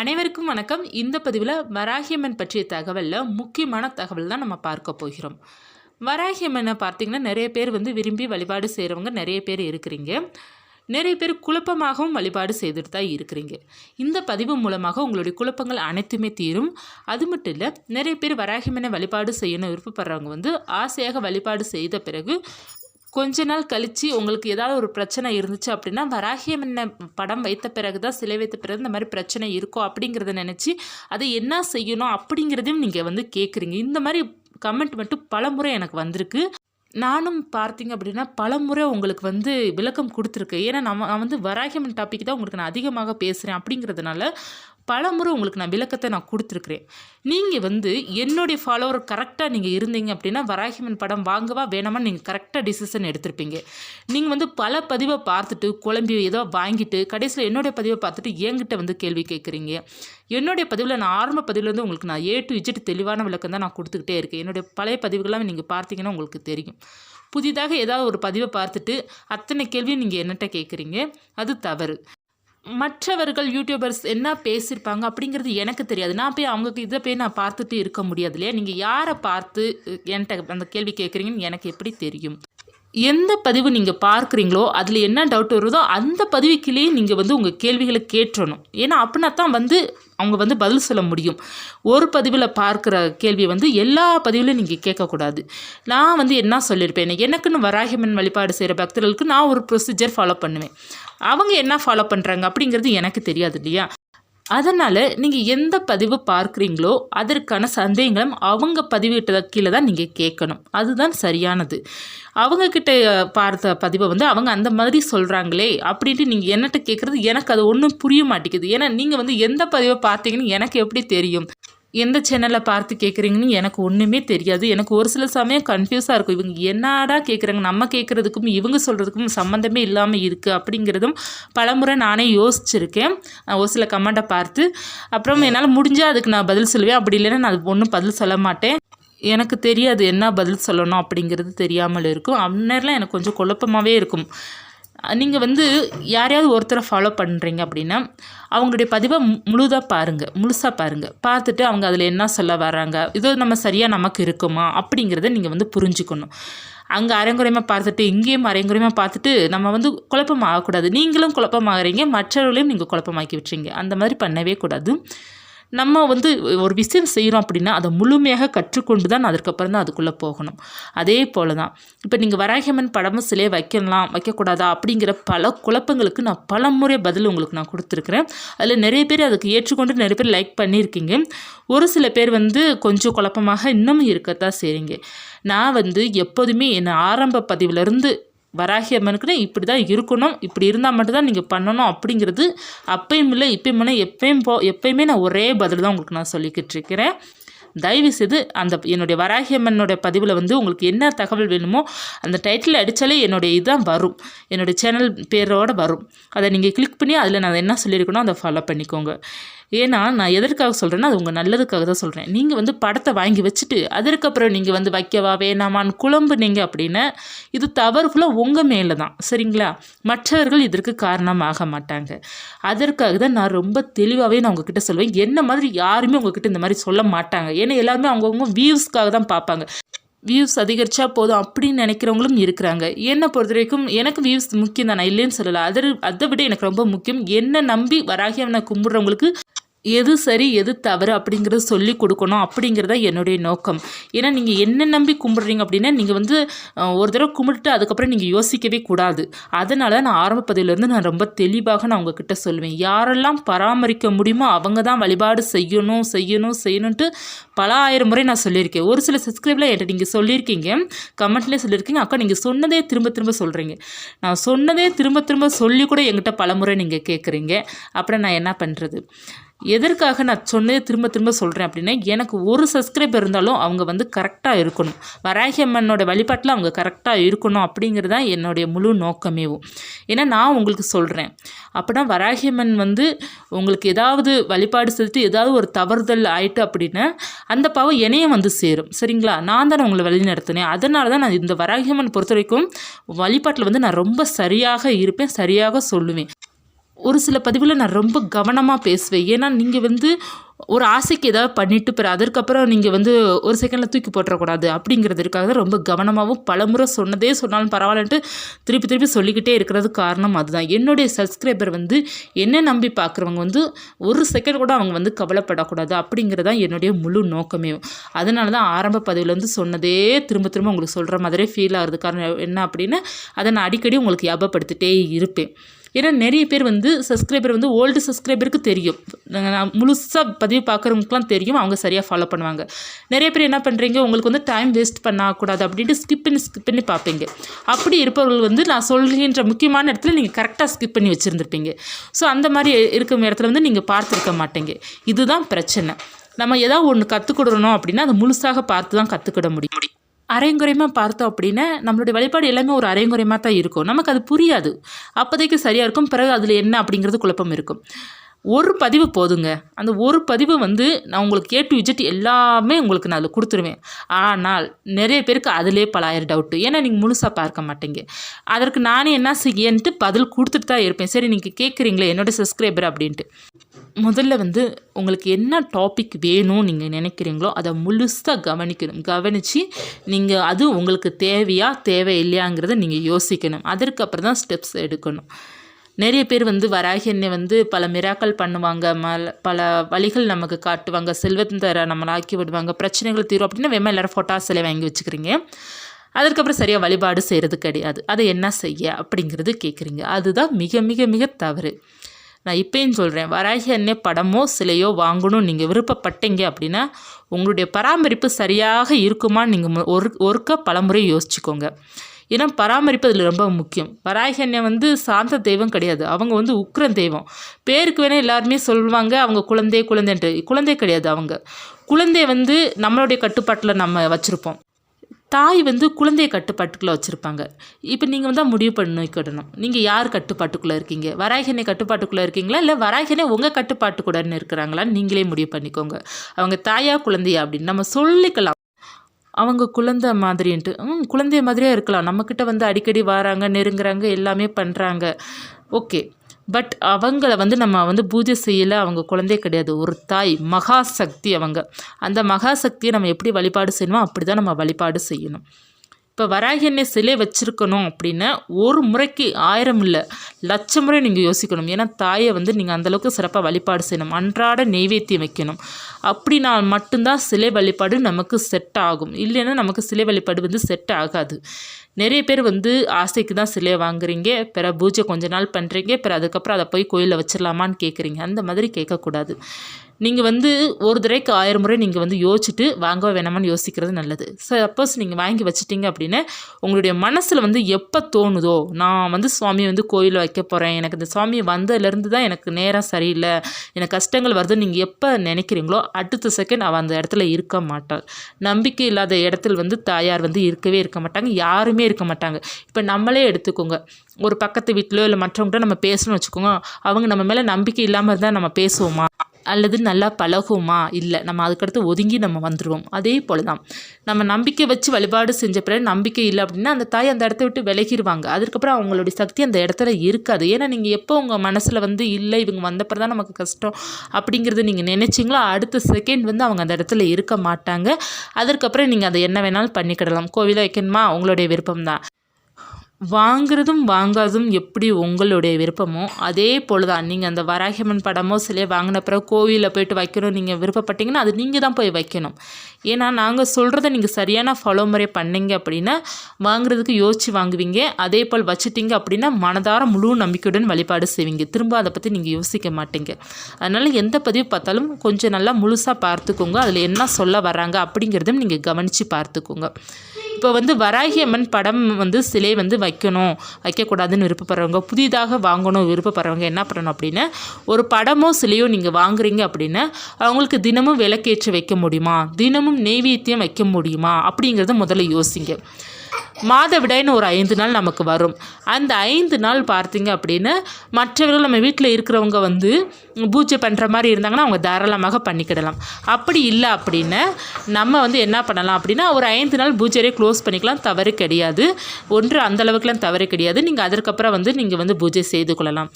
அனைவருக்கும் வணக்கம். இந்த பதிவில் வராகியம்மன் பற்றிய தகவலில் முக்கியமான தகவல் தான் நம்ம பார்க்க போகிறோம். வராகியம்மனை பார்த்திங்கன்னா நிறைய பேர் வந்து விரும்பி வழிபாடு செய்கிறவங்க நிறைய பேர் இருக்கிறீங்க. நிறைய பேர் குழப்பமாகவும் வழிபாடு செய்துட்டு தான் இருக்கிறீங்க. இந்த பதிவு மூலமாக உங்களுடைய குழப்பங்கள் அனைத்துமே தீரும். அது மட்டும் இல்லை நிறைய பேர் வராகியம்மனை வழிபாடு செய்யணும் விருப்பப்படுறவங்க வந்து ஆசையாக வழிபாடு செய்த பிறகு கொஞ்ச நாள் கழித்து உங்களுக்கு ஏதாவது ஒரு பிரச்சனை இருந்துச்சு அப்படின்னா வராகியம்மனை படம் வைத்த பிறகு தான் சிலை வைத்த பிறகு இந்த மாதிரி பிரச்சனை இருக்கும் அப்படிங்கிறத நினச்சி அதை என்ன செய்யணும்? அப்படிங்கிறதையும் நீங்கள் வந்து கேட்குறீங்க இந்த மாதிரி கமெண்ட் மட்டும் பல முறை எனக்கு வந்திருக்கு. நானும் பார்த்தீங்க அப்படின்னா பலமுறை உங்களுக்கு வந்து விளக்கம் கொடுத்துருக்கேன். ஏன்னா நம்ம நான் வந்து வராகியம்மன் டாபிக் தான் உங்களுக்கு நான் அதிகமாக பேசுகிறேன் அப்படிங்கிறதுனால பலமுறை உங்களுக்கு நான் விளக்கத்தை நான் கொடுத்துருக்குறேன். நீங்கள் வந்து என்னுடைய ஃபாலோவர் கரெக்டாக நீங்கள் இருந்தீங்க அப்படின்னா வராகிமன் படம் வாங்கவா வேணாமா நீங்கள் கரெக்டாக டிசிஷன் எடுத்திருப்பீங்க. நீங்கள் வந்து பல பதிவை பார்த்துட்டு குழம்பி ஏதோ வாங்கிட்டு கடைசியில் என்னுடைய பதிவை பார்த்துட்டு என்கிட்ட வந்து கேள்வி கேட்குறீங்க. என்னுடைய பதிவில் நான் ஆரம்ப பதிவுலேருந்து உங்களுக்கு நான் ஏ டு இஜெட் தெளிவான விளக்கம் தான் நான் கொடுத்துக்கிட்டே இருக்கேன். என்னுடைய பழைய பதிவுகள்லாம் நீங்கள் பார்த்தீங்கன்னா உங்களுக்கு தெரியும். புதிதாக ஏதாவது ஒரு பதிவை பார்த்துட்டு அத்தனை கேள்வியும் நீங்கள் என்னட்ட கேட்குறீங்க. அது தவறு. மற்றவர்கள் யூடியூபர்ஸ் என்ன பேசியிருப்பாங்க அப்படிங்கிறது எனக்கு தெரியாது. நான் போய் அவங்க இதை போய் நான் பார்த்துட்டு இருக்க முடியாது இல்லையா? நீங்கள் யாரை பார்த்து என்கிட்ட அந்த கேள்வி கேட்குறீங்கன்னு எனக்கு எப்படி தெரியும்? எந்த பதிவு நீங்கள் பார்க்குறீங்களோ அதில் என்ன டவுட் வருதோ அந்த பதிவுக்கிலேயே நீங்கள் வந்து உங்கள் கேள்விகளை கேட்டணும் ஏன்னா அப்படின்னா தான் வந்து அவங்க வந்து பதில் சொல்ல முடியும். ஒரு பதிவில் பார்க்குற கேள்வியை வந்து எல்லா பதிவிலையும் நீங்கள் கேட்கக்கூடாது. நான் வந்து என்ன சொல்லியிருப்பேன்? எனக்குன்னு வராகிமன் வழிபாடு செய்கிற பக்தர்களுக்கு நான் ஒரு ப்ரொசீஜர் ஃபாலோ பண்ணுவேன். அவங்க என்ன ஃபாலோ பண்ணுறாங்க அப்படிங்கிறது எனக்கு தெரியாது இல்லையா? அதனால் நீங்கள் எந்த பதிவு பார்க்குறீங்களோ அதற்கான சந்தேகங்களும் அவங்க பதிவிட்டத கீழே தான் நீங்கள் கேட்கணும். அதுதான் சரியானது. அவங்கக்கிட்ட பார்த்த பதிவை வந்து அவங்க அந்த மாதிரி சொல்கிறாங்களே அப்படின்ட்டு நீங்கள் என்னட்ட கேட்குறது எனக்கு அது ஒன்றும் புரிய மாட்டேங்குது. ஏன்னா நீங்கள் வந்து எந்த பதிவை பார்த்தீங்கன்னு எனக்கு எப்படி தெரியும்? எந்த சேனலில் பார்த்து கேட்குறீங்கன்னு எனக்கு ஒன்றுமே தெரியாது. எனக்கு ஒரு சில சமயம் கன்ஃபியூஸாக இருக்கும். இவங்க என்னடா கேட்குறாங்க நம்ம கேட்குறதுக்கும் இவங்க சொல்கிறதுக்கும் சம்மந்தமே இல்லாமல் இருக்குது அப்படிங்கிறதும் பலமுறை நானே யோசிச்சிருக்கேன். ஒரு சில கமெண்ட்டை பார்த்து. அப்புறம் என்னால் முடிஞ்சால் அதுக்கு நான் பதில் சொல்லுவேன். அப்படி இல்லைன்னா நான் அது ஒன்றும் பதில் சொல்ல மாட்டேன். எனக்கு தெரியாது என்ன பதில் சொல்லணும் அப்படிங்கிறது தெரியாமல் இருக்கும். அந்நேரம்லாம் எனக்கு கொஞ்சம் குழப்பமாகவே இருக்கும். நீங்கள் வந்து யாரையாவது ஒருத்தரை ஃபாலோ பண்ணுறீங்க அப்படின்னா அவங்களுடைய பதிவை முழுதாக பாருங்கள் முழுசாக பாருங்கள் பார்த்துட்டு அவங்க அதில் என்ன சொல்ல வராங்க இதோ நம்ம சரியாக நமக்கு இருக்குமா அப்படிங்கிறத நீங்கள் வந்து புரிஞ்சுக்கணும். அங்கே அரைங்குறையமாக பார்த்துட்டு இங்கேயும் அரைங்குறையமாக பார்த்துட்டு நம்ம வந்து குழப்பம் ஆகக்கூடாது நீங்களும் குழப்பமாகறீங்க மற்றவர்களையும் நீங்கள் குழப்பமாக்கி விட்டுறீங்க. அந்த மாதிரி பண்ணவே கூடாது. நம்ம வந்து ஒரு விஷயம் செய்கிறோம் அப்படின்னா அதை முழுமையாக கற்றுக்கொண்டு தான் அதுக்கப்புறம் தான் அதுக்குள்ளே போகணும். அதே போல் தான். இப்போ நீங்கள் வராகியம்மன் படமும் சிலையை வைக்கலாம் வைக்கக்கூடாதா அப்படிங்கிற பல குழப்பங்களுக்கு நான் பல முறை பதில் உங்களுக்கு நான் கொடுத்துருக்குறேன். அதில் நிறைய பேர் அதுக்கு ஏற்றுக்கொண்டு நிறைய பேர் லைக் பண்ணியிருக்கீங்க. ஒரு சில பேர் வந்து கொஞ்சம் குழப்பமாக இன்னமும் இருக்கத்தான் செய்கிறீங்க நான் வந்து எப்போதுமே என்னை ஆரம்ப பதிவிலிருந்து வராகி அம்மனுக்குன்னு இப்படி தான் இருக்கணும். இப்படி இருந்தால் மட்டும்தான் நீங்கள் பண்ணணும் அப்படிங்கிறது அப்பயும் இல்லை இப்பயும் இல்லை. எப்பயும் போ எப்பயுமே நான் ஒரே பதில் தான் உங்களுக்கு நான் சொல்லிக்கிட்டு இருக்கிறேன். தயவு செய்து அந்த என்னுடைய வராகி பதிவில் வந்து உங்களுக்கு என்ன தகவல் வேணுமோ அந்த டைட்டில் அடித்தாலே என்னுடைய இதுதான் வரும். என்னுடைய சேனல் பேரோடு வரும். அதை நீங்கள் கிளிக் பண்ணி அதில் நான் என்ன சொல்லியிருக்கணும் அதை ஃபாலோ பண்ணிக்கோங்க. ஏன்னா நான் எதற்காக சொல்கிறேன்னா அது உங்கள் நல்லதுக்காக தான் சொல்கிறேன் நீங்கள் வந்து படத்தை வாங்கி வச்சுட்டு அதற்கப்புறம் நீங்கள் வந்து வைக்கவா வேணாமான்னு குழம்புனீங்க அப்படின்னா இது தவறு ஃபுல்லாக உங்கள் மேலே தான். சரிங்களா? மற்றவர்கள் இதற்கு காரணமாக மாட்டாங்க. அதற்காக தான் நான் ரொம்ப தெளிவாகவே நான் உங்ககிட்ட சொல்லுவேன் என்ன மாதிரி யாருமே உங்ககிட்ட இந்த மாதிரி சொல்ல மாட்டாங்க. ஏன்னா எல்லாருமே அவங்கவுங்க வியூஸ்க்காக தான் பார்ப்பாங்க. வியூஸ் அதிகரித்தா போதும் அப்படின்னு நினைக்கிறவங்களும் இருக்கிறாங்க. என்னை பொறுத்த வரைக்கும் எனக்கு வியூஸ் முக்கியம் தான் நான் இல்லைன்னு சொல்லலை. அதை அதை விட எனக்கு ரொம்ப முக்கியம். என்னை நம்பி வராகி அவனை கும்பிட்றவங்களுக்கு எது சரி எது தவறு அப்படிங்கிறத சொல்லி கொடுக்கணும் அப்படிங்கிறத என்னுடைய நோக்கம். ஏன்னா நீங்கள் என்ன நம்பி கும்பிட்றீங்க அப்படின்னா நீங்கள் வந்து ஒரு தடவை கும்பிட்டு அதுக்கப்புறம் நீங்கள் யோசிக்கவே கூடாது. அதனால் நான் ஆரம்ப பதிவிலேருந்து நான் ரொம்ப தெளிவாக நான் உங்ககிட்ட சொல்லுவேன் யாரெல்லாம் பராமரிக்க முடியுமோ அவங்க தான் வழிபாடு செய்யணும் செய்யணும் செய்யணுன்ட்டு பல ஆயிரம் முறை நான் சொல்லியிருக்கேன். ஒரு சில சப்ஸ்கிரைபில் என்கிட்ட நீங்கள் சொல்லியிருக்கீங்க கமெண்ட்லேயே சொல்லியிருக்கீங்க அக்கா நீங்கள் சொன்னதே திரும்ப திரும்ப சொல்கிறீங்க நான் சொன்னதே திரும்ப திரும்ப சொல்லி கூட எங்கிட்ட பல முறை நீங்கள் கேட்குறீங்க அப்புறம் நான் என்ன பண்ணுறது எதற்காக நான் சொன்னதே திரும்ப திரும்ப சொல்கிறேன் அப்படின்னா எனக்கு ஒரு சப்ஸ்கிரைபர் இருந்தாலும் அவங்க வந்து கரெக்டாக இருக்கணும். வராகி அம்மனோட வழிபாட்டில் அவங்க கரெக்டாக இருக்கணும் அப்படிங்கிறது தான் என்னுடைய முழு நோக்கமேவும் ஏன்னா நான் உங்களுக்கு சொல்கிறேன் அப்படின்னா வராகி அம்மன் வந்து உங்களுக்கு ஏதாவது வழிபாடு செலுத்தி ஏதாவது ஒரு தவறுதல் ஆயிட்டு அப்படின்னா அந்த பாவம் என்னையும் வந்து சேரும். சரிங்களா? நான் தானே உங்களை வழி நடத்தினேன். அதனால தான் நான் இந்த வராகி அம்மன் பொறுத்த வரைக்கும் வழிபாட்டில் வந்து நான் ரொம்ப சரியாக இருப்பேன் சரியாக சொல்லுவேன். ஒரு சில பதிவில் நான் ரொம்ப கவனமாக பேசுவேன். ஏன்னா நீங்கள் வந்து ஒரு ஆசைக்கு ஏதாவது பண்ணிவிட்டு பிற அதற்கப்புறம் நீங்கள் வந்து ஒரு செகண்டில் தூக்கி போட்டுறக்கூடாது அப்படிங்கிறதுக்காக தான் ரொம்ப கவனமாகவும் பலமுறை சொன்னதே சொன்னாலும் பரவாயில்லன்ட்டு திருப்பி திருப்பி சொல்லிக்கிட்டே இருக்கிறது காரணம் அதுதான். என்னுடைய சப்ஸ்கிரைபர் வந்து என்ன நம்பி பார்க்குறவங்க வந்து ஒரு செகண்ட் கூட அவங்க வந்து கவலைப்படக்கூடாது அப்படிங்கிறது தான் என்னுடைய முழு நோக்கமே. அதனால தான் ஆரம்ப பதிவில் வந்து சொன்னதே திரும்ப திரும்ப உங்களுக்கு சொல்கிற மாதிரியே ஃபீல் ஆகுறது காரணம் என்ன அப்படின்னு அதை நான் அடிக்கடி உங்களுக்கு ஞாபகப்படுத்திட்டே இருப்பேன். ஏன்னா நிறைய பேர் வந்து சப்ஸ்கிரைபர் வந்து ஓல்டு சப்ஸ்கிரைபருக்கு தெரியும். நான் முழுசாக பதிவு பார்க்குறவங்களுக்குலாம் தெரியும் அவங்க சரியாக ஃபாலோ பண்ணுவாங்க. நிறைய பேர் என்ன பண்ணுறீங்க உங்களுக்கு வந்து டைம் வேஸ்ட் பண்ணக்கூடாது அப்படின்ட்டு ஸ்கிப் பண்ணி ஸ்கிப் பண்ணி பார்ப்பீங்க. அப்படி இருப்பவர்கள் வந்து நான் சொல்கின்ற முக்கியமான இடத்துல நீங்கள் கரெக்டாக ஸ்கிப் பண்ணி வச்சுருந்துருப்பீங்க. ஸோ அந்த மாதிரி இருக்கும் இடத்துல வந்து நீங்கள் பார்த்துருக்க மாட்டீங்க. இதுதான் பிரச்சனை. நம்ம ஏதாவது ஒன்று கற்றுக்கிடணும் அப்படின்னா அதை முழுசாக பார்த்து தான் கற்றுக்கிட முடியும். அரைங்குறையமாக பார்த்தோம் அப்படின்னா நம்மளுடைய வழிபாடு எல்லாமே ஒரு அரைங்குறையமாக தான் இருக்கும். நமக்கு அது புரியாது. அப்போதைக்கு சரியாக இருக்கும் பிறகு அதில் என்ன அப்படிங்கிறது குழப்பம் இருக்கும். ஒரு பதிவு போதுங்க. அந்த ஒரு பதிவு வந்து நான் உங்களுக்கு ஏ டு விஜெட் எல்லாமே உங்களுக்கு நான் அதில் கொடுத்துருவேன். ஆனால் நிறைய பேருக்கு அதிலே பல ஆயிரம் டவுட்டு ஏன்னா நீங்கள் முழுசாக பார்க்க மாட்டீங்க. அதற்கு நானே என்ன செய்யன்ட்டு பதில் கொடுத்துட்டு தான் இருப்பேன். சரி நீங்கள் கேட்குறீங்களே என்னோடய சப்ஸ்கிரைபர் அப்படின்ட்டு. முதல்ல வந்து உங்களுக்கு என்ன டாபிக் வேணும் நீங்கள் நினைக்கிறீங்களோ அதை முழுசாக கவனிக்கணும். கவனித்து நீங்கள் அது உங்களுக்கு தேவையா தேவை இல்லையாங்கிறத நீங்கள் யோசிக்கணும். அதற்கப்புறம் தான் ஸ்டெப்ஸ் எடுக்கணும். நிறைய பேர் வந்து வராகி எண்ணெய் வந்து பல மிராக்கள் பண்ணுவாங்க. மல பல வழிகள் நமக்கு காட்டுவாங்க. செல்வந்தர நம்மளை ஆக்கி விடுவாங்க. பிரச்சனைகள் தீரும் அப்படின்னு வேமா எல்லோரும் ஃபோட்டோ சிலை வாங்கி வச்சுக்கிறீங்க. அதற்கப்புறம் சரியாக வழிபாடு செய்கிறது கிடையாது. அதை என்ன செய்ய அப்படிங்கிறது கேட்குறீங்க அதுதான் மிக மிக மிக தவறு. நான் இப்பயும் சொல்கிறேன் வராகி அன்னை படமோ சிலையோ வாங்கணும் நீங்கள் விருப்பப்பட்டீங்க அப்படின்னா உங்களுடைய பராமரிப்பு சரியாக இருக்குமான்னு நீங்கள் ஒரு ஒருக்க பலமுறை யோசிச்சுக்கோங்க. ஏன்னா பராமரிப்பு அதில் ரொம்ப முக்கியம். வராகி அன்னை வந்து சாந்த தெய்வம் கிடையாது. அவங்க வந்து உக்ர தெய்வம். பேருக்கு வேணால் எல்லாருமே சொல்லுவாங்க அவங்க குழந்தை குழந்தைன்ட்டு. குழந்தை கிடையாது அவங்க. குழந்தை வந்து நம்மளுடைய கட்டுப்பாட்டில் நம்ம வச்சுருப்போம். தாய் வந்து குழந்தைய கட்டுப்பாட்டுக்குள்ளே வச்சுருப்பாங்க. இப்போ நீங்கள் வந்து முடிவு பண்ணிக்கிடணும் நீங்கள் யார் கட்டுப்பாட்டுக்குள்ளே இருக்கீங்க? வராகினை கட்டுப்பாட்டுக்குள்ளே இருக்கீங்களா? இல்லை வராகினை உங்கள் கட்டுப்பாட்டுக்குடன்னு இருக்கிறாங்களான்னு நீங்களே முடிவு பண்ணிக்கோங்க. அவங்க தாயா குழந்தையா அப்படின்னு நம்ம சொல்லிக்கலாம். அவங்க குழந்தை மாதிரின்ட்டு ம் குழந்தைய மாதிரியே இருக்கலாம். நம்மக்கிட்ட வந்து அடிக்கடி வராங்க நெருங்குறாங்க எல்லாமே பண்ணுறாங்க ஓகே. பட் அவங்கள வந்து நம்ம வந்து பூஜை செய்யலை அவங்க குழந்தை கிடையாது. ஒரு தாய் மகாசக்தி அவங்க. அந்த மகாசக்தியை நம்ம எப்படி வழிபாடு செய்யணுமோ அப்படி தான் நம்ம வழிபாடு செய்யணும். இப்போ வராகி எண்ணெய் சிலை வச்சுருக்கணும் அப்படின்னா ஒரு முறைக்கு ஆயிரம் இல்லை லட்சம் முறை நீங்கள் யோசிக்கணும். ஏன்னா தாயை வந்து நீங்கள் அந்தளவுக்கு சிறப்பாக வழிபாடு செய்யணும். அன்றாட நெய்வேத்தியம் வைக்கணும். அப்படின்னா மட்டும்தான் சிலை வழிபாடு நமக்கு செட் ஆகும். இல்லைன்னா நமக்கு சிலை வழிபாடு வந்து செட் ஆகாது. நிறைய பேர் வந்து ஆசைக்கு தான் சிலையை வாங்குறீங்க பிற பூஜை கொஞ்ச நாள் பண்ணுறீங்க பிற அதுக்கப்புறம் அதை போய் கோயிலில் வச்சிடலாமான்னு கேட்குறீங்க அந்த மாதிரி கேட்கக்கூடாது. நீங்கள் வந்து ஒரு தடவைக்கு ஆயிரம் முறை நீங்கள் வந்து யோசிச்சுட்டு வாங்க வேணாமான்னு யோசிக்கிறது நல்லது. சப்போஸ் நீங்கள் வாங்கி வச்சிட்டிங்க அப்படின்னா உங்களுடைய மனசில் வந்து எப்போ தோணுதோ நான் வந்து சுவாமியை வந்து கோயிலில் வைக்க போகிறேன் எனக்கு இந்த சுவாமி வந்ததுலேருந்து தான் எனக்கு நேரம் சரியில்லை எனக்கு கஷ்டங்கள் வருதுன்னு நீங்கள் எப்போ நினைக்கிறீங்களோ அடுத்த செகண்ட் அவள் அந்த இடத்துல இருக்க மாட்டாள். நம்பிக்கை இல்லாத இடத்துல வந்து தாயார் வந்து இருக்கவே இருக்க மாட்டாங்க யாருமே இருக்க மாட்டாங்க. இப்போ நம்மளே எடுத்துக்கோங்க ஒரு பக்கத்து வீட்டிலோ இல்லை மற்றவங்கள்ட்ட நம்ம பேசணும்னு வச்சுக்கோங்க அவங்க நம்ம மேலே நம்பிக்கை இல்லாமல் இருந்தால் நம்ம பேசுவோமா? அல்லது நல்லா பழகுமா? இல்லை நம்ம அதுக்கடுத்து ஒதுங்கி நம்ம வந்துடுவோம் அதே போல் தான் நம்ம நம்பிக்கை வச்சு வழிபாடு செஞ்ச பிறகு நம்பிக்கை இல்லை அப்படின்னா அந்த தாய் அந்த இடத்த விட்டு விலகிடுவாங்க அதுக்கப்புறம் அவங்களுடைய சக்தி அந்த இடத்துல இருக்காது. ஏன்னா நீங்கள் எப்போ உங்கள் மனசில் வந்து இல்லை இவங்க வந்தப்பறம் தான் நமக்கு கஷ்டம் அப்படிங்கிறது நீங்கள் நினச்சிங்களோ அடுத்த செகண்ட் வந்து அவங்க அந்த இடத்துல இருக்க மாட்டாங்க. அதற்கப்புறம் நீங்கள் அதை என்ன வேணாலும் பண்ணிக்கிடலாம். கோவிலை வைக்கணுமா? உங்களுடைய விருப்பம் தான் வாங்குறதும் வாங்காததும் எப்படி உங்களுடைய விருப்பமோ அதே போல் தான் நீங்கள் அந்த வராகியம்மன் படமோ சிலையை வாங்கின பிறகு கோவிலில் போயிட்டு வைக்கணும் நீங்கள் விருப்பப்பட்டீங்கன்னா அது நீங்கள் தான் போய் வைக்கணும். ஏன்னா நாங்கள் சொல்கிறத நீங்கள் சரியான ஃபாலோ முறை பண்ணீங்க அப்படின்னா வாங்குறதுக்கு யோசித்து வாங்குவீங்க. அதே போல் வச்சுட்டிங்க அப்படின்னா மனதார முழு நம்பிக்கையுடன் வழிபாடு செய்வீங்க. திரும்ப அதை பற்றி நீங்கள் யோசிக்க மாட்டீங்க. அதனால் எந்த பதிவு பார்த்தாலும் கொஞ்சம் நல்லா முழுசாக பார்த்துக்கோங்க. அதில் என்ன சொல்ல வராங்க அப்படிங்கிறதும் நீங்கள் கவனித்து பார்த்துக்கோங்க. இப்போ வந்து வராகி அம்மன் படம் வந்து சிலை வந்து வைக்கணும் வைக்கக்கூடாதுன்னு விருப்பப்படுறவங்க புதிதாக வாங்கணும் விருப்பப்படுறவங்க என்ன பண்ணணும் அப்படின்னா ஒரு படமோ சிலையோ நீங்கள் வாங்குறீங்க அப்படின்னா அவங்களுக்கு தினமும் விளக்கேற்றி வைக்க முடியுமா? தினமும் நெய்வேத்தியம் வைக்க முடியுமா? அப்படிங்கிறத முதல்ல யோசிங்க. மாதவிடாய்னு ஒரு ஐந்து நாள் நமக்கு வரும். அந்த ஐந்து நாள் பார்த்தீங்க அப்படின்னு மற்றவர்கள் நம்ம வீட்டில் இருக்கிறவங்க வந்து பூஜை பண்ணுற மாதிரி இருந்தாங்கன்னா அவங்க தாராளமாக பண்ணிக்கிடலாம். அப்படி இல்லை அப்படின்னு நம்ம வந்து என்ன பண்ணலாம் அப்படின்னா ஒரு ஐந்து நாள் பூஜையே க்ளோஸ் பண்ணிக்கலாம். தவறு கிடையாது. ஒன்று அந்தளவுக்குலாம் தவறு கிடையாது. நீங்கள் அதற்கப்புறம் வந்து நீங்கள் வந்து பூஜை செய்து கொள்ளலாம்.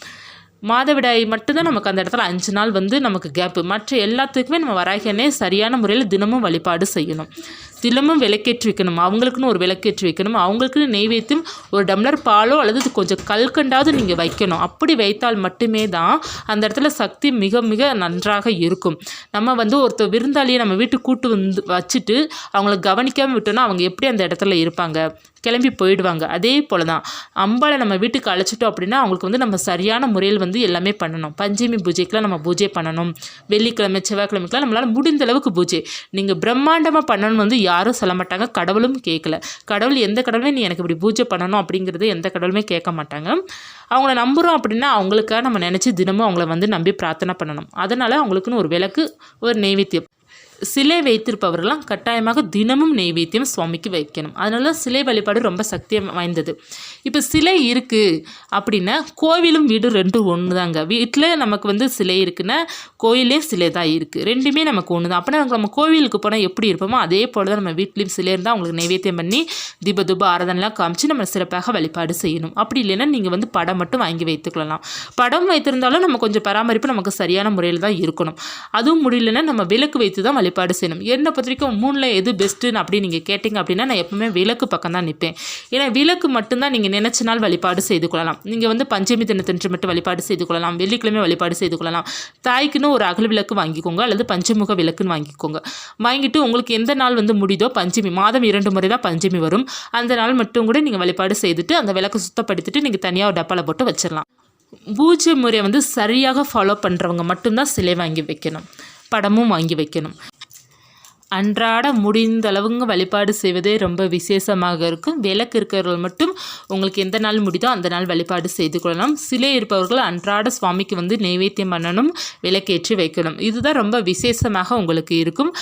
மாதவிடாய் மட்டும்தான் நமக்கு அந்த இடத்துல அஞ்சு நாள் வந்து நமக்கு கேப்பு மற்ற எல்லாத்துக்குமே நம்ம வராகனே சரியான முறையில் தினமும் வழிபாடு செய்யணும். தினமும் விளக்கேற்றி வைக்கணும். அவங்களுக்குன்னு ஒரு விளக்கேற்றி வைக்கணும். அவங்களுக்குன்னு நெய்வேத்தியம் ஒரு டம்ளர் பாலோ அல்லது கொஞ்சம் கல்கண்டாவது நீங்கள் வைக்கணும். அப்படி வைத்தால் மட்டுமே தான் அந்த இடத்துல சக்தி மிக மிக நன்றாக இருக்கும். நம்ம வந்து ஒருத்தர் விருந்தாளியை நம்ம வீட்டுக்கு கூட்டு வந்து வச்சுட்டு அவங்கள கவனிக்காமல் விட்டோன்னா அவங்க எப்படி அந்த இடத்துல இருப்பாங்க? கிளம்பி போயிடுவாங்க. அதே போல் தான் அம்பாளை நம்ம வீட்டுக்கு அழைச்சிட்டோம் அப்படின்னா அவங்களுக்கு வந்து நம்ம சரியான முறையில் வந்து எல்லாமே பண்ணணும். பஞ்சமி பூஜைக்கெலாம் நம்ம பூஜை பண்ணணும். வெள்ளிக்கிழமை செவ்வாய்க்கிழமைக்கெலாம் நம்மளால் முடிந்த அளவுக்கு பூஜை. நீங்கள் பிரம்மாண்டமாக பண்ணணும்னு வந்து யாரும் சொல்ல மாட்டாங்க. கடவுளும் கேட்கல. கடவுள் எந்த கடவுளும் நீ எனக்கு இப்படி பூஜை பண்ணணும் அப்படிங்கிறது எந்த கடவுளுமே கேட்க மாட்டாங்க. அவங்கள நம்புகிறோம் அப்படின்னா அவங்களுக்காக நம்ம நினச்சி தினமும் அவங்கள வந்து நம்பி பிரார்த்தனை பண்ணணும். அதனால் அவங்களுக்குன்னு ஒரு விளக்கு ஒரு நெய்வேத்தியம். சிலை வைத்திருப்பவர்கள்லாம் கட்டாயமாக தினமும் நெய்வேத்தியம் சுவாமிக்கு வைக்கணும். அதனால சிலை வழிபாடு ரொம்ப சக்தி வாய்ந்தது. இப்போ சிலை இருக்குது அப்படின்னா கோவிலும் வீடும் ரெண்டும் ஒன்று தாங்க வீட்டில் நமக்கு வந்து சிலை இருக்குன்னா கோயிலே சிலை தான் இருக்குது ரெண்டுமே நமக்கு ஒன்று தான் அப்படின்னா நம்ம கோவிலுக்கு போனால் எப்படி இருப்போமோ அதே போல் தான் நம்ம வீட்லேயும் சிலை இருந்தால் அவங்களுக்கு நைவேத்தியம் பண்ணி தீப தூப ஆராதனைலாம் காமிச்சு நம்ம சிறப்பாக வழிபாடு செய்யணும். அப்படி இல்லைன்னா நீங்கள் வந்து படம் மட்டும் வாங்கி வைத்துக்கொள்ளலாம். படம் வைத்திருந்தாலும் நம்ம கொஞ்சம் பராமரிப்பு நமக்கு சரியான முறையில் தான் இருக்கணும். அதுவும் முடியலன்னா நம்ம விளக்கு வைத்து தான் வழிபாடு செய்யணும். என்னை பொறுத்த வரைக்கும் மூணில் எது பெஸ்ட்டுன்னு அப்படி நீங்கள் கேட்டிங்க அப்படின்னா நான் எப்பவுமே விளக்கு பக்கம் தான் நிற்பேன் ஏன்னா விளக்கு மட்டும்தான் நீங்கள் நினச்ச நாள் வழிபாடு செய்து கொள்ளலாம். நீங்கள் வந்து பஞ்சமி தினத்தன்று மட்டும் வழிபாடு செய்து கொள்ளலாம். வெள்ளிக்கிழமை வழிபாடு செய்து கொள்ளலாம். தாய்க்குன்னு ஒரு அகல் விளக்கு வாங்கிக்கோங்க. அல்லது பஞ்சமுக விளக்குன்னு வாங்கிக்கோங்க. வாங்கிட்டு உங்களுக்கு எந்த நாள் வந்து முடியுதோ பஞ்சமி மாதம் இரண்டு முறை தான் பஞ்சமி வரும். அந்த நாள் மட்டும் கூட நீங்கள் வழிபாடு செய்துட்டு அந்த விளக்கு சுத்தப்படுத்திட்டு நீங்கள் தனியாக ஒரு டப்பாவில் போட்டு வச்சிடலாம் பூஜை முறையை வந்து சரியாக ஃபாலோ பண்ணுறவங்க மட்டும்தான் சிலை வாங்கி வைக்கணும். படமும் வாங்கி வைக்கணும். அன்றாட முடிந்த அளவுங்க வழிபாடு செய்வதே ரொம்ப விசேஷமாக இருக்கும். விளக்கு இருக்கிறவர்கள் மட்டும் உங்களுக்கு எந்த நாள் முடியுதோ அந்த நாள் வழிபாடு செய்து கொள்ளலாம். சிலை இருப்பவர்கள் அன்றாட சுவாமிக்கு வந்து நைவேத்தியம் பண்ணணும் விளக்கேற்றி வைக்கணும். இதுதான் ரொம்ப விசேஷமாக உங்களுக்கு இருக்கும்.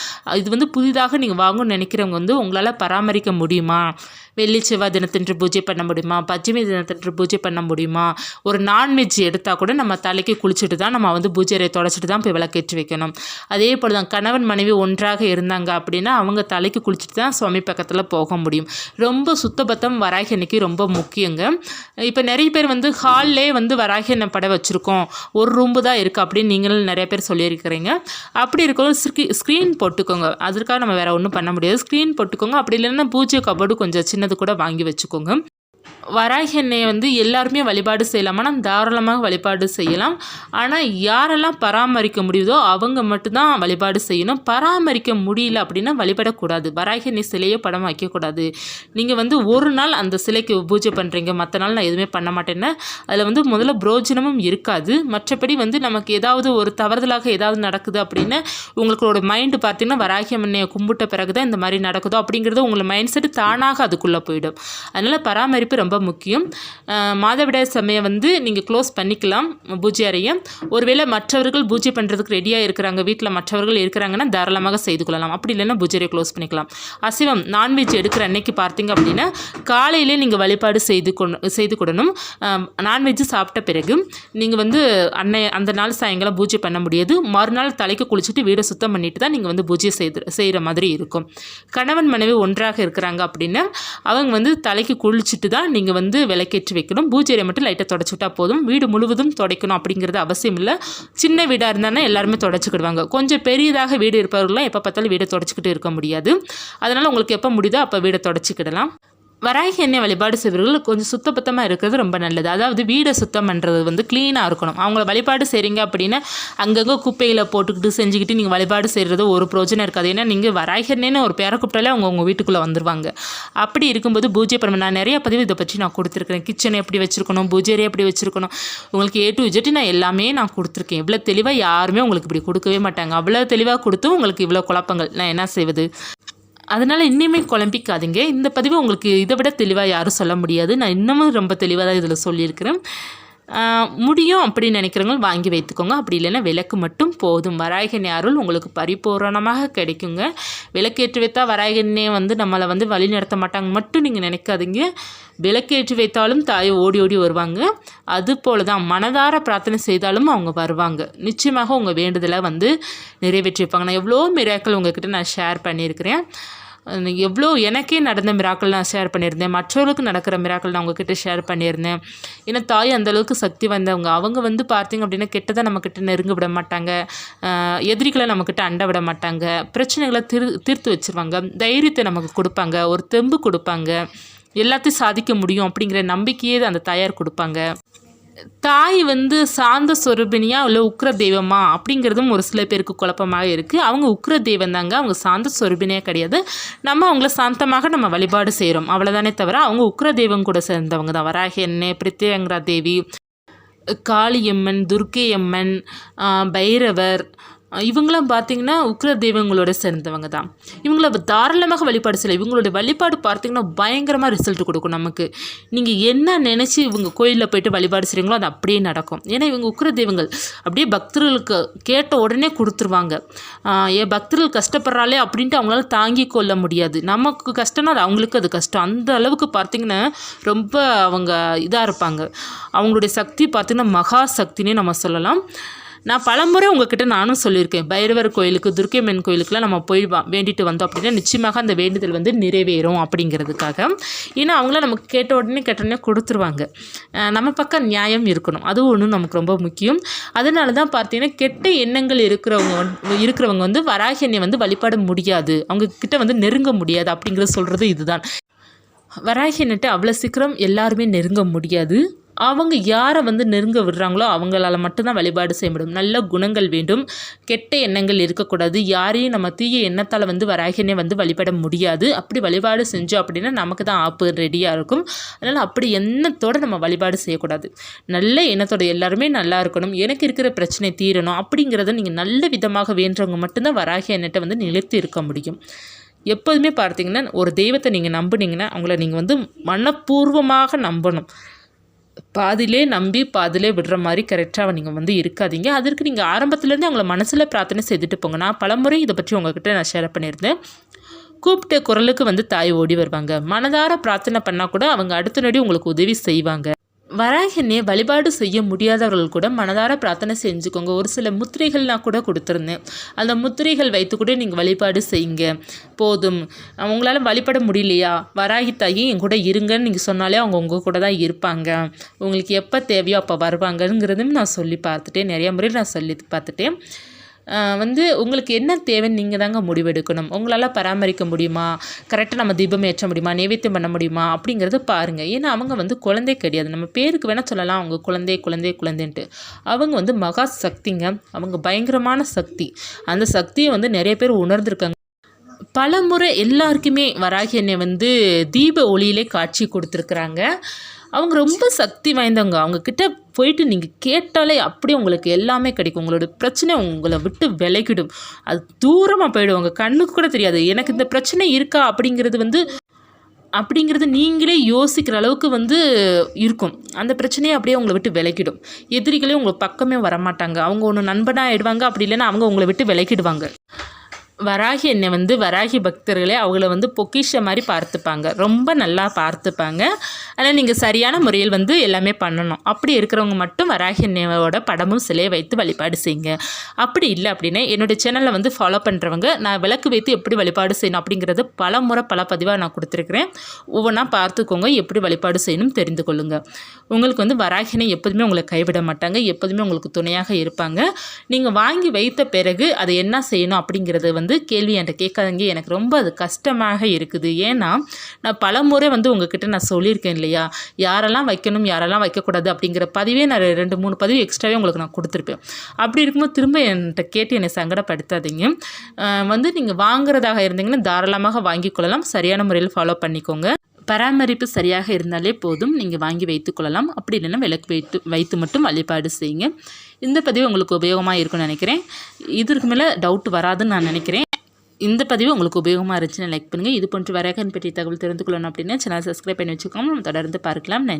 இது வந்து புதிதாக நீங்கள் வாங்கணும்னு நினைக்கிறவங்க வந்து உங்களால் பராமரிக்க முடியுமா? வெள்ளி செவ்வாய் தினத்தன்று பூஜை பண்ண முடியுமா? பச்சைமை தினத்தன்று பூஜை பண்ண முடியுமா? ஒரு நான்வெஜ் எடுத்தால் கூட நம்ம தலைக்கு குளிச்சுட்டு தான் நம்ம வந்து பூஜை தொடச்சிட்டு தான் போய் விளக்கேற்றி வைக்கணும். அதே போல் தான் கணவன் மனைவி ஒன்றாக இருந்தாங்க அப்படின்னா அவங்க தலைக்கு குளிச்சுட்டு தான் சுவாமி பக்கத்தில் போக முடியும். ரொம்ப சுத்தபத்தம் வராகி அன்னைக்கு ரொம்ப முக்கியங்க. இப்போ நிறைய பேர் வந்து ஹால்லே வந்து வராகி எண்ணெய் படம் வச்சுருக்கோம். ஒரு ரூம்பு தான் இருக்குது அப்படின்னு நீங்களும் நிறைய பேர் சொல்லியிருக்கிறீங்க. அப்படி இருக்கவும் ஸ்க்ரீ ஸ்க்ரீன் போட்டுக்கோங்க. அதற்காக நம்ம வேறு ஒன்றும் பண்ண முடியாது. ஸ்க்ரீன் போட்டுக்கோங்க. அப்படி இல்லைன்னா பூஜை கபோர்டு கொஞ்சம் சின்ன சின்னது கூட வாங்கி வச்சுக்கோங்க. வராகி எண்ணெயை வந்து எல்லாருமே வழிபாடு செய்யலாமானா தாராளமாக வழிபாடு செய்யலாம். ஆனால் யாரெல்லாம் பராமரிக்க முடியுதோ அவங்க மட்டும்தான் வழிபாடு செய்யணும். பராமரிக்க முடியல அப்படின்னா வழிபடக்கூடாது. வராகி எண்ணெய் சிலையை படம் வைக்கக்கூடாது. நீங்கள் வந்து ஒரு நாள் அந்த சிலைக்கு பூஜை பண்ணுறீங்க மற்ற நாள் நான் எதுவுமே பண்ண மாட்டேன்னா. அதில் வந்து முதல்ல புரோஜனமும் இருக்காது. மற்றபடி வந்து நமக்கு ஏதாவது ஒரு தவறுதலாக ஏதாவது நடக்குது அப்படின்னு உங்களோட மைண்டு பார்த்தீங்கன்னா வராகி அம்மனையை கும்பிட்ட பிறகு தான் இந்த மாதிரி நடக்குதோ அப்படிங்கிறது உங்களை மைண்ட் செட்டு தானாக அதுக்குள்ளே போயிடும். அதனால் பராமரிப்பு ரொம்ப முக்கியம். மாதவிடாய் சமயம் வந்து நீங்கள் க்ளோஸ் பண்ணிக்கலாம் பூஜை அறையை. ஒருவேளை மற்றவர்கள் பூஜை பண்ணுறதுக்கு ரெடியாக இருக்கிறாங்க வீட்டில் மற்றவர்கள் இருக்கிறாங்கன்னா தாராளமாக செய்து கொள்ளலாம். அப்படி இல்லைன்னா பூஜை க்ளோஸ் பண்ணிக்கலாம். அசிவம் நான்வெஜ் எடுக்கிற அன்னைக்கு பார்த்தீங்க அப்படின்னா காலையிலே நீங்கள் வழிபாடு செய்து கொண்டு செய்து கொடணும். நான்வெஜ்ஜு சாப்பிட்ட பிறகு நீங்கள் வந்து அன்னை அந்த நாள் சாயங்காலம் பூஜை பண்ண முடியாது. மறுநாள் தலைக்கு குளிச்சுட்டு வீடை சுத்தம் பண்ணிட்டு தான் நீங்கள் வந்து பூஜை செய்து செய்கிற மாதிரி இருக்கும். கணவன் மனைவி ஒன்றாக இருக்கிறாங்க அப்படின்னா அவங்க வந்து தலைக்கு குளிச்சுட்டு தான் நீங்கள் வந்து விளக்கேற்றி வைக்கணும். பூஜையை மட்டும் லைட்டாக தொடச்சி விட்டால் போதும். வீடு முழுவதும் துடைக்கணும் அப்படிங்கிறது அவசியம் இல்லை. சின்ன வீடாக இருந்தாலும் எல்லாருமே தொடச்சிக்கிடுவாங்க. கொஞ்சம் பெரியதாக வீடு இருப்பவர்கள்லாம் எப்போ பார்த்தாலும் வீடை தொடச்சிக்கிட்டு இருக்க முடியாது. அதனால் உங்களுக்கு எப்போ முடியுதோ அப்போ வீடை தொடச்சிக்கிடலாம். வராகி எண்ணெய் வழிபாடு செய்வர்கள் கொஞ்சம் சுத்தபத்தமாக இருக்கிறது ரொம்ப நல்லது. அதாவது வீடை சுத்தம் பண்ணுறது வந்து க்ளீனாக இருக்கணும். அவங்கள வழிபாடு செய்கிறீங்க அப்படின்னா அங்கங்கே குப்பையில் போட்டுக்கிட்டு செஞ்சுக்கிட்டு நீங்கள் வழிபாடு செய்கிறது ஒரு பிரோஜனம் இருக்காது. ஏன்னா நீங்கள் வராகி எண்ணெய்னு ஒரு பேரை கூப்பிட்டாலே அவங்க உங்கள் வீட்டுக்குள்ளே வந்துடுவாங்க அப்படி இருக்கும்போது பூஜை பண்ண நான் நிறைய பதிவு இதை பற்றி நான் கொடுத்துருக்கேன் கிச்சனை எப்படி வச்சுருக்கணும் பூஜை எப்படி வச்சுருக்கணும் உங்களுக்கு ஏ டு விஜெட்டு நான் எல்லாமே நான் கொடுத்துருக்கேன். இவ்வளோ தெளிவாக யாருமே உங்களுக்கு இப்படி கொடுக்கவே மாட்டாங்க. அவ்வளோ தெளிவாக கொடுத்தும் உங்களுக்கு இவ்வளோ குழப்பங்கள். நான் என்ன செய்வது? அதனால் இன்னுமே குழம்பிக்காதீங்க. இந்த பதிவு உங்களுக்கு இதை விட தெளிவாக யாரும் சொல்ல முடியாது. நான் இன்னமும் ரொம்ப தெளிவாக தான் இதில் சொல்லியிருக்கிறேன். முடியும் அப்படின்னு நினைக்கிறவங்க வாங்கி வைத்துக்கோங்க. அப்படி இல்லைன்னா விளக்கு மட்டும் போதும். வராயகன் அருள் உங்களுக்கு பரிபூரணமாக கிடைக்குங்க. விளக்கேற்றி வைத்தா வராயகனே வந்து நம்மளை வந்து வழி நடத்த மாட்டாங்க. மட்டும் நீங்கள் நினைக்காதீங்க. விளக்கேற்றி வைத்தாலும் தாயை ஓடி ஓடி வருவாங்க. அது போல தான் மனதார பிரார்த்தனை செய்தாலும் அவங்க வருவாங்க. நிச்சயமாக உங்கள் வேண்டுதலை வந்து நிறைவேற்றி வைப்பாங்க நான் எவ்வளோ மிராக்கள் உங்ககிட்ட நான் ஷேர் பண்ணியிருக்கிறேன். எவ்வளோ எனக்கே நடந்த மிராக்கள் நான் ஷேர் பண்ணியிருந்தேன். மற்றவர்களுக்கு நடக்கிற மிராக்கள் நான் உங்ககிட்ட ஷேர் பண்ணியிருந்தேன். ஏன்னா தாய் அந்தளவுக்கு சக்தி வந்தவங்க. அவங்க வந்து பார்த்திங்க அப்படின்னா கெட்டதை நம்மக்கிட்ட நெருங்க விட மாட்டாங்க. எதிரிகளை நம்மக்கிட்ட அண்ட விட மாட்டாங்க. பிரச்சனைகளை திரு தீர்த்து வச்சுருவாங்க. தைரியத்தை நமக்கு கொடுப்பாங்க. ஒரு தெம்பு கொடுப்பாங்க. எல்லாத்தையும் சாதிக்க முடியும் அப்படிங்கிற நம்பிக்கையே அந்த தாயார் கொடுப்பாங்க. தாய் வந்து சாந்த சொரூபினியா இல்லை உக்ர தெய்வமா அப்படிங்கிறதும் ஒரு சில பேருக்கு குழப்பமாக இருக்குது அவங்க உக்ர தெய்வம் தாங்க. அவங்க சாந்த சொரூபினியாக கிடையாது. நம்ம அவங்கள சாந்தமாக நம்ம வழிபாடு செய்கிறோம் அவ்வளோதானே தவிர அவங்க உக்ர தெய்வம் கூட சேர்ந்தவங்க தான். வராக என்ன பிரித்தியங்கரா தேவி காளியம்மன் துர்க்கையம்மன் பைரவர் இவங்களாம் பார்த்தீங்கன்னா உக்ர தெய்வங்களோட சேர்ந்தவங்க தான். இவங்கள தாராளமாக வழிபாடு செய்யலாம். இவங்களோட வழிபாடு பார்த்தீங்கன்னா பயங்கரமாக ரிசல்ட் கொடுக்கும் நமக்கு. நீங்கள் என்ன நினச்சி இவங்க கோயிலில் போயிட்டு வழிபாடு செய்கிறீங்களோ அது அப்படியே நடக்கும். ஏன்னா இவங்க உக்ர தெய்வங்கள் அப்படியே பக்தர்களுக்கு கேட்ட உடனே கொடுத்துருவாங்க. ஏன் பக்தர்கள் கஷ்டப்படுறாளே அப்படின்ட்டு அவங்களால தாங்கி கொள்ள முடியாது. நமக்கு கஷ்டம்னா அது அவங்களுக்கு அது கஷ்டம். அந்த அளவுக்கு பார்த்திங்கன்னா ரொம்ப அவங்க இதாக இருப்பாங்க. அவங்களுடைய சக்தி பார்த்தீங்கன்னா மகா சக்தினே நம்ம சொல்லலாம். நான் பலமுறை உங்ககிட்ட நானும் சொல்லியிருக்கேன். பைரவர் கோயிலுக்கு துர்க்கைம்மன் கோயிலுக்குலாம் நம்ம போய் வேண்டிட்டு வந்தோம் அப்படின்னா நிச்சயமாக அந்த வேண்டுதல் வந்து நிறைவேறும் அப்படிங்கிறதுக்காக. ஏன்னா அவங்கள நமக்கு கேட்ட உடனே கேட்ட உடனே கொடுத்துருவாங்க. நம்ம பக்கம் நியாயம் இருக்கணும். அதுவும் ஒன்று நமக்கு ரொம்ப முக்கியம். அதனால தான் பார்த்தீங்கன்னா கெட்ட எண்ணங்கள் இருக்கிறவங்க இருக்கிறவங்க வந்து வராகியனை வந்து வழிபாட முடியாது. அவங்க கிட்ட வந்து நெருங்க முடியாது அப்படிங்கிறத சொல்கிறது இதுதான். வராகியன்ட்டு அவ்வளோ சீக்கிரம் எல்லாருமே நெருங்க முடியாது. அவங்க யாரை வந்து நெருங்க விடுறாங்களோ அவங்களால மட்டும்தான் வழிபாடு செய்ய முடியும். நல்ல குணங்கள் வேண்டும். கெட்ட எண்ணங்கள் இருக்கக்கூடாது. யாரையும் நம்ம தீய எண்ணத்தால் வந்து வராகினே வந்து வழிபட முடியாது. அப்படி வழிபாடு செஞ்சோம் அப்படின்னா நமக்கு தான் ஆப்பு ரெடியாக இருக்கும். அதனால் அப்படி எண்ணத்தோடு நம்ம வழிபாடு செய்யக்கூடாது. நல்ல எண்ணத்தோட எல்லாருமே நல்லா இருக்கணும். எனக்கு இருக்கிற பிரச்சனை தீரணும் அப்படிங்கிறத நீங்கள் நல்ல விதமாக வேண்டவங்க மட்டும்தான் வராகி எண்ணத்தை வந்து நிலைத்து இருக்க முடியும். எப்போதுமே பார்த்தீங்கன்னா ஒரு தெய்வத்தை நீங்கள் நம்புனீங்கன்னா அவங்கள நீங்கள் வந்து மனப்பூர்வமாக நம்பணும். பாதிலே நம்பி பாதியிலே விடுற மாதிரி கரெக்டாக நீங்கள் வந்து இருக்காதீங்க. அதற்கு நீங்கள் ஆரம்பத்துலேருந்து அவங்கள மனசில் பிரார்த்தனை செய்துட்டு போங்க. நான் பலமுறை இதை பற்றி உங்ககிட்ட நான் ஷேர் பண்ணியிருந்தேன். கூப்பிட்ட குரலுக்கு வந்து தாய் ஓடி வருவாங்க. மனதார பிரார்த்தனை பண்ணால் கூட அவங்க அடுத்த நொடி உங்களுக்கு உதவி செய்வாங்க. வராகினே வழிபாடு செய்ய முடியாதவர்கள் கூட மனதார பிரார்த்தனை செஞ்சுக்கோங்க. ஒரு சில முத்திரைகள் நான் கூட கொடுத்துருந்தேன். அந்த முத்திரைகள் வைத்து கூட நீங்கள் வழிபாடு செய்யுங்க. போதும். உங்களால் வழிபட முடியலையா? வராகி தாயி என் கூட இருங்கன்னு நீங்கள் சொன்னாலே அவங்க உங்கள் கூட தான் இருப்பாங்க. உங்களுக்கு எப்போ தேவையோ அப்போ வருவாங்கங்கிறதும் நான் சொல்லி பார்த்துட்டேன். நிறைய முறை நான் சொல்லி பார்த்துட்டேன். வந்து உங்களுக்கு என்ன தேவைன்னு நீங்கள் தாங்க முடிவெடுக்கணும். உங்களால் பராமரிக்க முடியுமா? கரெக்டாக நம்ம தீபம் ஏற்ற முடியுமா? நைவேத்தியம் பண்ண முடியுமா? அப்படிங்கிறத பாருங்கள் ஏன்னா அவங்க வந்து குழந்தை கிடையாது. நம்ம பேருக்கு வேணால் சொல்லலாம். அவங்க குழந்தை குழந்தை குழந்தைன்ட்டு. அவங்க வந்து மகா சக்திங்க. அவங்க பயங்கரமான சக்தி. அந்த சக்தியை வந்து நிறைய பேர் உணர்ந்திருக்காங்க. பல முறை எல்லாருக்குமே வராகி என்னை வந்து தீப ஒளியிலே காட்சி கொடுத்துருக்குறாங்க. அவங்க ரொம்ப சக்தி வாய்ந்தவங்க. அவங்கக்கிட்ட போயிட்டு நீங்கள் கேட்டாலே அப்படியே உங்களுக்கு எல்லாமே கிடைக்கும். உங்களோட பிரச்சனை உங்களை விட்டு விலகிடும். அது தூரமாக போயிடும். உங்கள் கண்ணுக்கு கூட தெரியாது. எனக்கு இந்த பிரச்சனை இருக்கா அப்படிங்கிறது வந்து அப்படிங்கிறது நீங்களே யோசிக்கிற அளவுக்கு வந்து இருக்கும். அந்த பிரச்சனையை அப்படியே உங்களை விட்டு விலகிடும். எதிரிகளே உங்களை பக்கமே வரமாட்டாங்க. அவங்க ஒன்று நண்பனாக ஆகிடுவாங்க அப்படி இல்லைன்னா அவங்க உங்களை விட்டு விலகிடுவாங்க. வராகி என்னை வந்து வராகி பக்தர்களே அவங்கள வந்து பொக்கிஷ மாதிரி பார்த்துப்பாங்க. ரொம்ப நல்லா பார்த்துப்பாங்க. ஆனால் நீங்கள் சரியான முறையில் வந்து எல்லாமே பண்ணணும். அப்படி இருக்கிறவங்க மட்டும் வராகி என்னையோட படமும் சிலையை வைத்து வழிபாடு செய்யுங்க. அப்படி இல்லை அப்படின்னா என்னுடைய சேனலை வந்து ஃபாலோ பண்ணுறவங்க நான் விளக்கு வைத்து எப்படி வழிபாடு செய்யணும் அப்படிங்கிறது பல முறை பல பதிவாக நான் கொடுத்துருக்குறேன். ஒவ்வொன்றா பார்த்துக்கோங்க எப்படி வழிபாடு செய்யணும் தெரிந்து கொள்ளுங்கள் உங்களுக்கு வந்து வராகினை எப்போதுமே உங்களை கைவிட மாட்டாங்க. எப்போதுமே உங்களுக்கு துணையாக இருப்பாங்க. நீங்கள் வாங்கி வைத்த பிறகு அதை என்ன செய்யணும் அப்படிங்கிறது வந்து வந்து கேள்வி என்கிட்ட கேட்காதீங்க. எனக்கு ரொம்ப அது கஷ்டமாக இருக்குது. ஏன்னா நான் பல முறை வந்து உங்ககிட்ட நான் சொல்லியிருக்கேன் இல்லையா? யாரெல்லாம் வைக்கணும் யாரெல்லாம் வைக்கக்கூடாது அப்படிங்கிற பதிவே நான் ரெண்டு மூணு பதிவு எக்ஸ்ட்ராவே உங்களுக்கு நான் கொடுத்துருப்பேன். அப்படி இருக்கும்போது திரும்ப என்கிட்ட கேட்டு என்னை சங்கடப்படுத்தாதீங்க. வந்து நீங்கள் வாங்குறதாக இருந்தீங்கன்னா தாராளமாக வாங்கிக் கொள்ளலாம். சரியான முறையில் ஃபாலோ பண்ணிக்கோங்க. பராமரிப்பு சரியாக இருந்தாலே போதும். நீங்கள் வாங்கி வைத்துக்கொள்ளலாம் அப்படி இல்லைன்னா விளக்கு வைத்து வைத்து மட்டும் வழிபாடு செய்யுங்க. இந்த பதிவு உங்களுக்கு உபயோகமாக இருக்கும்னு நினைக்கிறேன். இதற்கு மேலே டவுட் வராதுன்னு நான் நினைக்கிறேன். இந்த பதிவு உங்களுக்கு உபயோகமாக இருந்துச்சுன்னு லைக் பண்ணுங்கள் இது போன்ற வரகன் பற்றி தகவல் தெரிந்து கொள்ளணும் அப்படின்னா சேனல் சப்ஸ்கிரைப் பண்ணி வச்சுக்கோங்க. நம்ம தொடர்ந்து பார்க்கலாம். நன்றி.